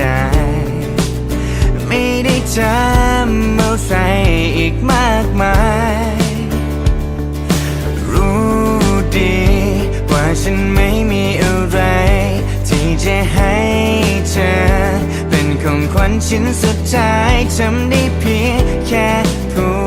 ยดายไม่ได้จำอะไรอีกมากมาย รู้ดีว่าฉันไม่มีอะไร ที่จะให้เธอ เป็นของขวัญชิ้นสุดท้ายทำได้เพียงแค่พูด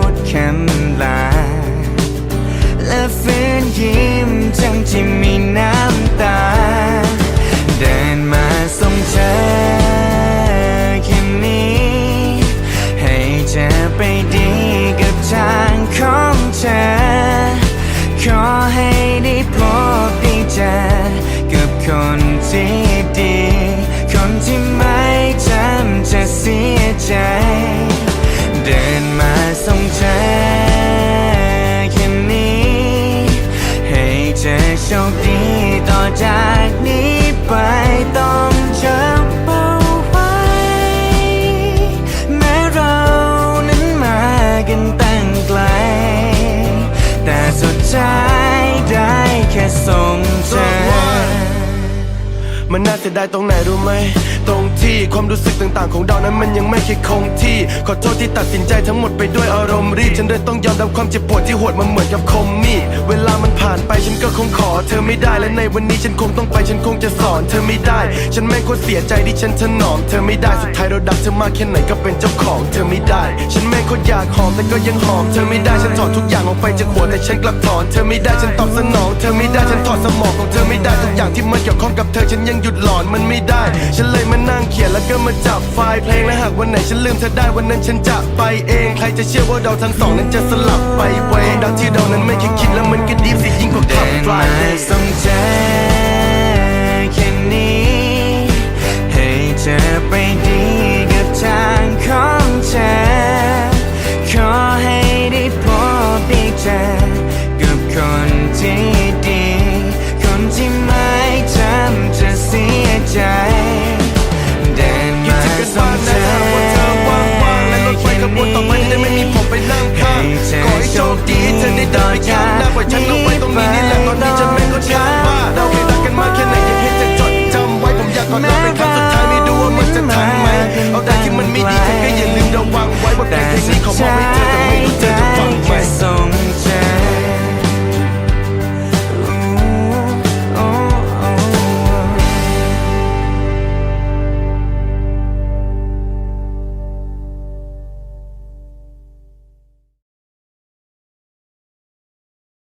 ใจ เดินมาส่งเธอแค่นี้ ให้เธอโชคดีต่อจากนี้ไปต้องจำเอาไว้แม้เรานั้นมากันตั้งไกลแต่สุดท้ายได้แค่ส่งเธอมันน่าเสียดายตรงไหนรู้ไหม ตรงที่ ความรู้สึกต่างๆ ของเรานั้นมันยังไม่เคยคงที่ ขอโทษที่ตัดสินใจทั้งหมดไปด้วยอารมณ์รีบ ฉันเลยต้องยอมรับความเจ็บปวดที่โหดมันเหมือนกับคมมีด เวลามันผ่านไปฉันก็คงขอเธอไม่ได้ และในวันนี้ฉันคงต้องไปฉันคงจะสอนเธอไม่ได้ ฉันแม่งโคตรเสียใจที่ฉันถนอมเธอไม่ได้ สุดท้ายเราดักเธอมากแค่ไหนก็เป็นเจ้าของเธอไม่ได้ ฉันแม่งโคตรอยากหอมแต่ก็ยังหอมเธอไม่ได้ ฉันถอดทุกอย่างออกไปจากหัวแต่ฉันกลับถอนเธอไม่ได้ ฉันตอบสนอง เธอไม่ได้ ฉันถอดสมองของเธอไม่ได้ ทุกอย่างที่มันเกี่ยวข้องกับเธอฉันยังหยุดหลอนมันไม่ได้ ฉันเลยมานั่งเขียนแล้วก็มาจับไฟล์เพลงและหากวันไหนฉันลืมเธอได้วันนั้นฉันจะไปเอง ใครจะเชื่อว่าเราทั้งสองนั้นจะสลับไปเวดังที่เรานั้นไม่เคยคิดแล้วมันก็ดีสิยิ่งกว่าขับเดินฟลามายเดย์ส่งเธอแค่นี้ให้เธอไปดีกับทางของเธอขอให้ได้พบได้เจอ